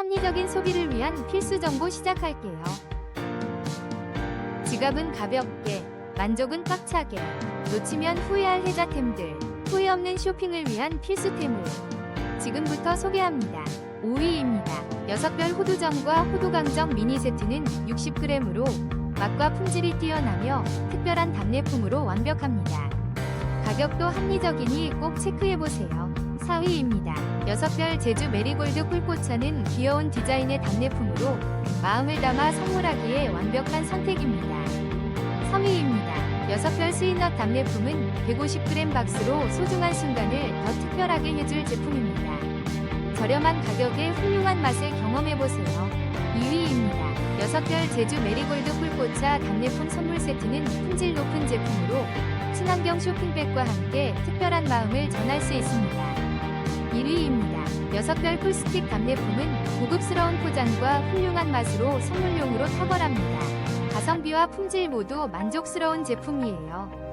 합리적인 소비를 위한 필수 정보 시작할게요. 지갑은 가볍게, 만족은 꽉차게, 놓치면 후회할 혜자템들, 후회 없는 쇼핑을 위한 필수템을 지금부터 소개합니다. 5위입니다. 6별 호두정과 호두강정 미니 세트는 60g으로 맛과 품질이 뛰어나며 특별한 답례품으로 완벽합니다. 가격도 합리적이니 꼭 체크해보세요. 4위입니다. 6별 제주 메리골드 꿀꽃차는 귀여운 디자인의 답례품으로 마음을 담아 선물하기에 완벽한 선택입니다. 3위입니다. 6별 스윗넛 답례품은 150g 박스로 소중한 순간을 더 특별하게 해줄 제품입니다. 저렴한 가격에 훌륭한 맛을 경험해보세요. 2위입니다. 6별 제주 메리골드 꿀꽃차 답례품 선물 세트는 품질 높은 제품으로 친환경 쇼핑백과 함께 특별한 마음을 전할 수 있습니다. 1위입니다. 6별 풀스틱 답례품은 고급스러운 포장과 훌륭한 맛으로 선물용으로 탁월합니다. 가성비와 품질 모두 만족스러운 제품이에요.